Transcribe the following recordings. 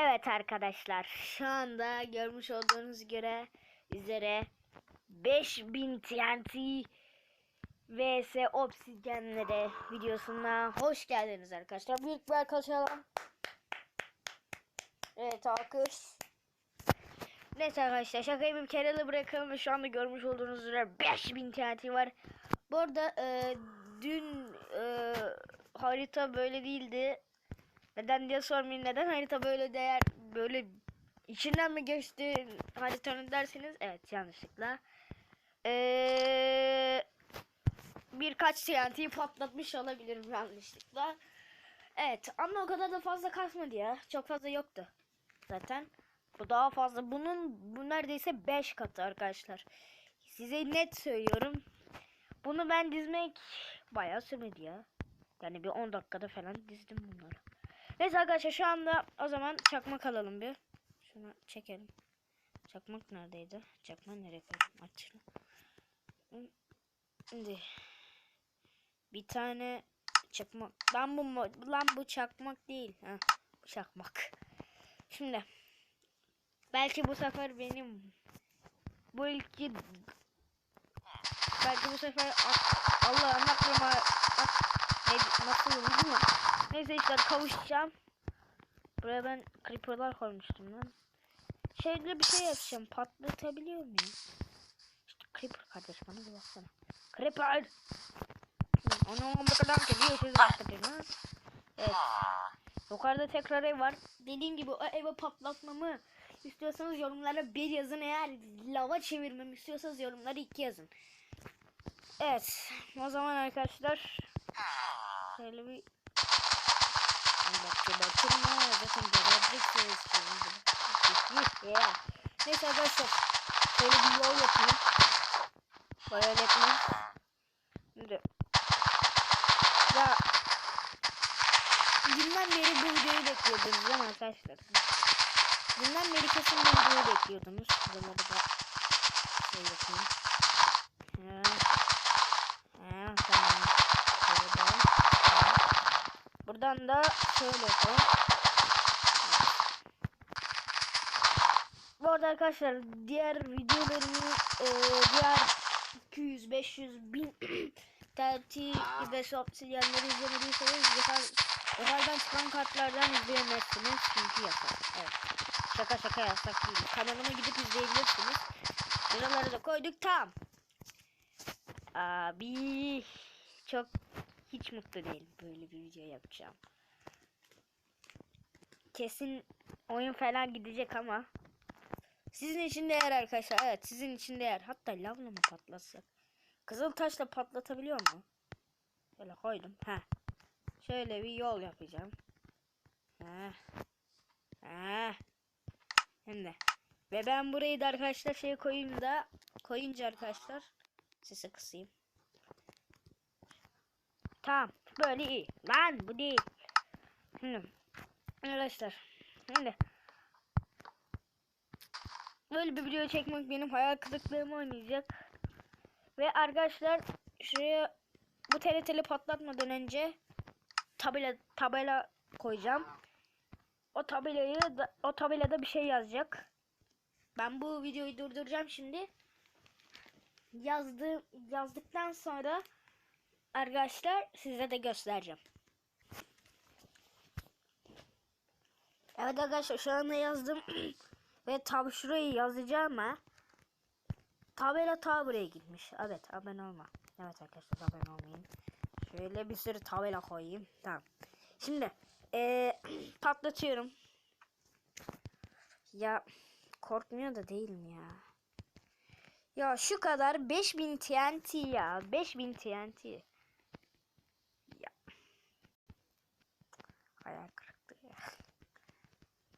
Evet arkadaşlar şu anda görmüş olduğunuz göre üzere 5000 TNT vs obsidyenlere videosuna hoş geldiniz arkadaşlar. Büyük bir alalım. Evet alkış. Neyse arkadaşlar şakayı bir kere bırakalım ve şu anda görmüş olduğunuz üzere 5000 TNT var. Bu arada e, dün e, harita böyle değildi. Neden diye sormayın neden harita böyle değer böyle içinden mi geçti haritanın derseniz evet yanlışlıkla. Ee, birkaç TNT'yi patlatmış olabilirim yanlışlıkla. Evet ama o kadar da fazla kasmadı ya. Çok fazla yoktu zaten. Bu daha fazla. Bunun bu neredeyse 5 katı arkadaşlar. Size net söylüyorum. Bunu ben dizmek bayağı sürmedi ya. Yani bir 10 dakikada falan dizdim bunları. Neyse arkadaşlar şu anda o zaman çakmak alalım bir. Şunu çekelim. Çakmak neredeydi? Çakmak nereye koydum? Aç şunu. Şimdi bir tane çakmak. Lan bu lan bu çakmak değil. Ha, çakmak. Şimdi belki bu sefer benim bu ilki belki bu sefer ak- ne, nasıl olur mi? Neyse işte kavuşacağım. Buraya ben creeper'lar koymuştum lan. Şöyle bir şey yapacağım. Patlatabiliyor muyum? İşte creeper kardeş bana bir baksana. Creeper! Onu bu kadar geliyor siz patlatın ha. Evet. Yukarıda tekrar ev var. Dediğim gibi o eve patlatmamı istiyorsanız yorumlara bir yazın. Eğer lava çevirmemi istiyorsanız yorumlara iki yazın. Evet. O zaman arkadaşlar şöyle bir Bak batırma zaten gebereceksiniz. yeah. Neyse arkadaşlar şöyle bir yol yapayım. Böyle yapayım. Şimdi ya dünden beri bu videoyu bekliyordunuz değil mi arkadaşlar? Dünden beri kesin bu videoyu bekliyordunuz. Buraları da şey yapayım. Ha. Ha, tamam. Şöyle de. Ha. Buradan da şöyle yapalım. Bu arada arkadaşlar diğer videolarımı e, diğer 200 500 bin terti ve obsidyenleri izlemediyseniz yukarı, yukarıdan çıkan kartlardan izleyemezsiniz çünkü yasak. Evet. Şaka şaka yasak değil. Kanalıma gidip izleyebilirsiniz. Buraları da koyduk tam. Abi çok hiç mutlu değilim böyle bir video yapacağım. Kesin oyun falan gidecek ama sizin için değer arkadaşlar. Evet sizin için değer. Hatta lavla mı patlatsak? Kızıl taşla patlatabiliyor mu? Böyle koydum. Ha. Şöyle bir yol yapacağım. Ha. Ha. Şimdi. Ve ben burayı da arkadaşlar şey koyayım da koyunca arkadaşlar sesi kısayım. Tamam. Böyle iyi. Lan bu değil. Şimdi. Arkadaşlar. Şimdi. Böyle bir video çekmek benim hayal kırıklığımı oynayacak. Ve arkadaşlar şuraya bu TRT'li patlatmadan önce tabela tabela koyacağım. O tabelayı o tabelada bir şey yazacak. Ben bu videoyu durduracağım şimdi. Yazdı yazdıktan sonra arkadaşlar size de göstereceğim. Evet arkadaşlar şu anda yazdım ve tab şurayı yazacağım ha. Tabela ta buraya gitmiş. Evet abone olma. Evet arkadaşlar abone olmayın. Şöyle bir sürü tabela koyayım. Tamam. Şimdi ee, patlatıyorum. Ya korkmuyor da değilim ya. Ya şu kadar 5000 TNT ya. 5000 TNT. Hayal kırıklığı ya.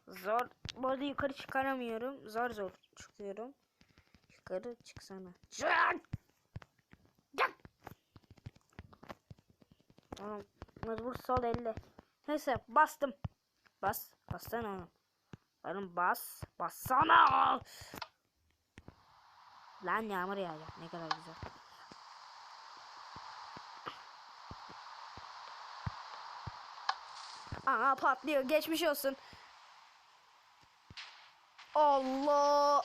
Zor. Bu arada yukarı çıkaramıyorum. Zor zor çıkıyorum. Yukarı çıksana. Çık! Çık! Tamam. Mecbur sol elle. Neyse bastım. Bas. Bassana oğlum. Oğlum bas. Bassana. Lan yağmur yağacak. Ne kadar güzel. Aa patlıyor. Geçmiş olsun. Allah.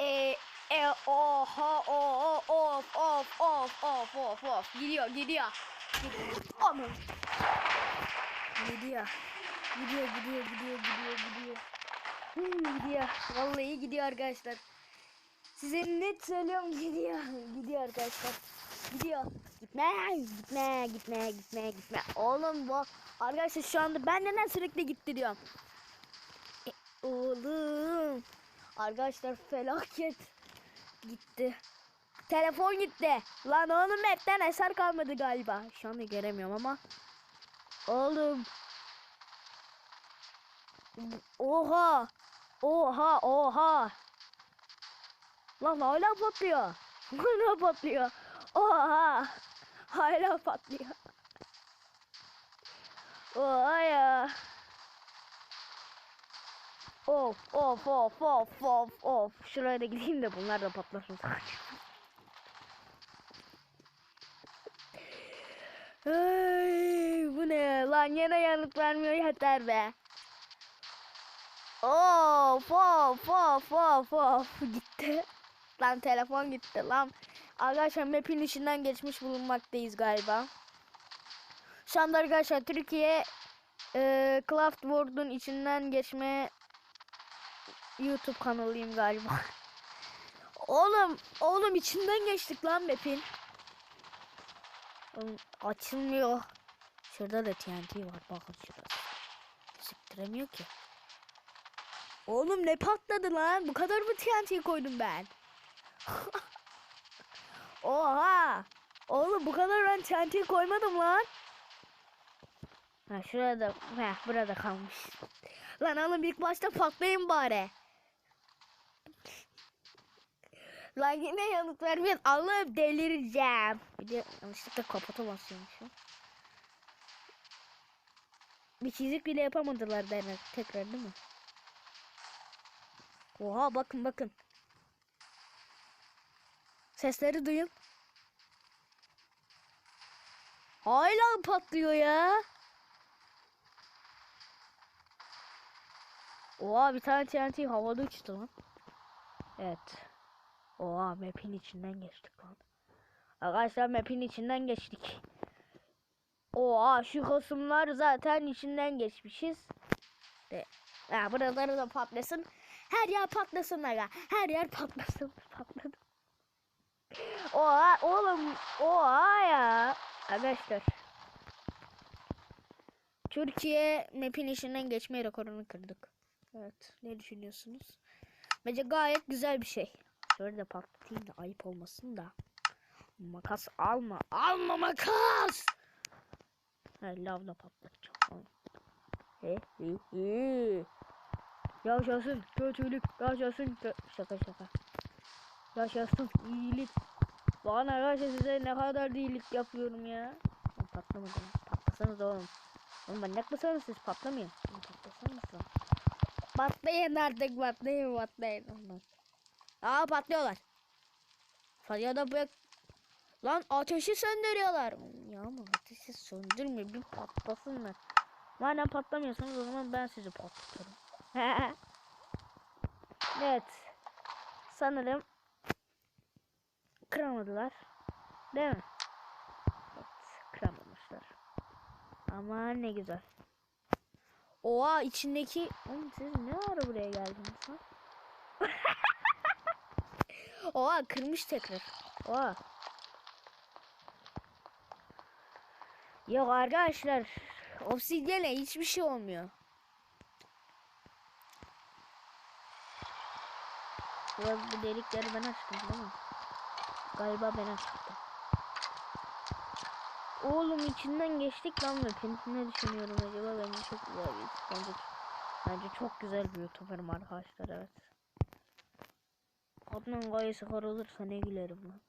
E e oha o of of of of of of gidiyor gidiyor. Aman. Gidiyor. Gidiyor gidiyor gidiyor gidiyor gidiyor. Hmm, gidiyor. Vallahi gidiyor arkadaşlar. Size net söylüyorum gidiyor. Gidiyor arkadaşlar. Gidiyor. Gitme, gitme, gitme, gitme, gitme. Oğlum bu arkadaşlar şu anda ben neden sürekli gitti diyorum. E, oğlum. Arkadaşlar felaket gitti. Telefon gitti. Lan oğlum hepten eser kalmadı galiba. Şu anda göremiyorum ama. Oğlum. Oha. Oha oha. Lan hala patlıyor. Hala patlıyor. Oha. Hala patlıyor. Oha ya. Of of of of of of. Şuraya da gideyim de bunlar da patlasın. Ay, bu ne lan yine yanıt vermiyor yeter be. Of of of of of gitti. Lan telefon gitti lan. Arkadaşlar map'in içinden geçmiş bulunmaktayız galiba. Şu anda arkadaşlar Türkiye e, Craft World'un içinden geçme YouTube kanalıyım galiba. oğlum, oğlum içinden geçtik lan map'in. Açılmıyor. Şurada da TNT var bakın şurası. Siktiremiyor ki. Oğlum ne patladı lan? Bu kadar mı TNT koydum ben? Oha! Oğlum bu kadar ben TNT koymadım lan. Ha şurada, ha burada kalmış. Lan oğlum ilk başta patlayın bari. Lan yine yanıt vermeyin. Allah'ım delireceğim. Bir de yanlışlıkla kapata basıyormuşum. Bir çizik bile yapamadılar derler tekrar değil mi? Oha bakın bakın. Sesleri duyun. Hala patlıyor ya. Oha bir tane TNT havada uçtu lan. Evet. Oha map'in içinden geçtik lan. Arkadaşlar map'in içinden geçtik. Oha şu kısımlar zaten içinden geçmişiz. De. Ha, buraları da patlasın. Her yer patlasın aga. Her yer patlasın. Patladı. Oha oğlum. Oha ya. Arkadaşlar. Türkiye map'in içinden geçme rekorunu kırdık. Evet. Ne düşünüyorsunuz? Bence gayet güzel bir şey. Şöyle de patlatayım da ayıp olmasın da. Makas alma. Alma makas. He lavla patlatacağım. He he he. Yaşasın kötülük. Yaşasın kö Şaka şaka. Yaşasın iyilik. Bana arkadaşlar size ne kadar iyilik yapıyorum ya. Lan Patlamadı lan. Patlasanız oğlum. Oğlum manyak mısınız siz. Oğlum Patlasanız lan. Patlayın artık patlayın patlayın. Ondan. Aa patlıyorlar. Patlıyor da bu Lan ateşi söndürüyorlar. Ya ama ateşi söndürme bir patlasınlar. Madem patlamıyorsanız o zaman ben sizi patlatırım. evet. Sanırım kıramadılar. Değil mi? Evet, kıramamışlar. Ama ne güzel. Oha içindeki... Oğlum siz ne ara buraya geldiniz lan? Oha kırmış tekrar. Oha. Yok arkadaşlar. Obsidyene hiçbir şey olmuyor. Biraz bu delikleri ben açtım değil mi? Galiba ben açtım. Oğlum içinden geçtik lan map'in. Ne düşünüyorum acaba? Bence çok güzel bir bence, bence çok güzel bir youtuberum arkadaşlar evet. Adnan gayesi olursa ne gülerim lan.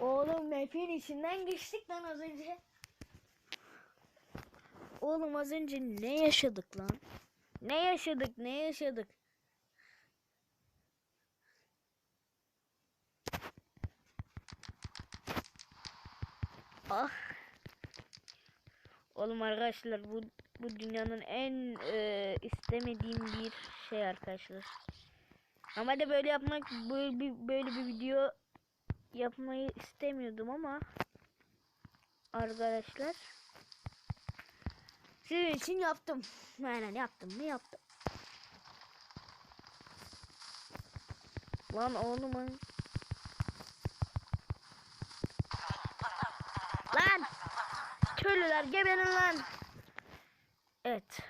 Oğlum map'in içinden geçtik lan az önce. Oğlum az önce ne yaşadık lan? Ne yaşadık ne yaşadık? Ah. Oğlum arkadaşlar bu bu dünyanın en e, istemediğim bir şey arkadaşlar. Normalde böyle yapmak böyle bir, böyle bir video yapmayı istemiyordum ama arkadaşlar sizin için yaptım. Aynen yaptım mı yaptım. Lan oğlum lan. Köylüler geberin lan. Evet.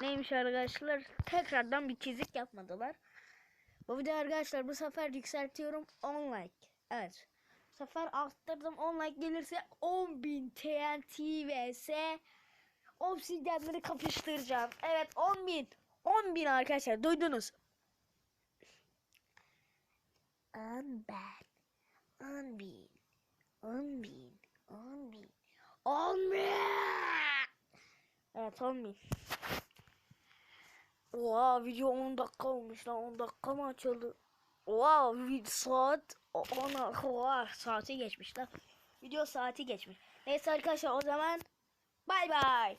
Neymiş arkadaşlar? Tekrardan bir çizik yapmadılar. Bu video arkadaşlar bu sefer yükseltiyorum 10 like. Evet. Bu sefer arttırdım 10 like gelirse 10.000 TNT vs obsidyenleri kapıştıracağım. Evet 10.000. 10.000 arkadaşlar duydunuz. 10 ben. 10 bin. 10 bin. 10 bin. 10 bin. Evet 10 bin. Oha video 10 dakika olmuş lan 10 dakika mı açıldı? Oha vid- saat 10 oha saati geçmiş lan. Video saati geçmiş. Neyse arkadaşlar o zaman bay bay.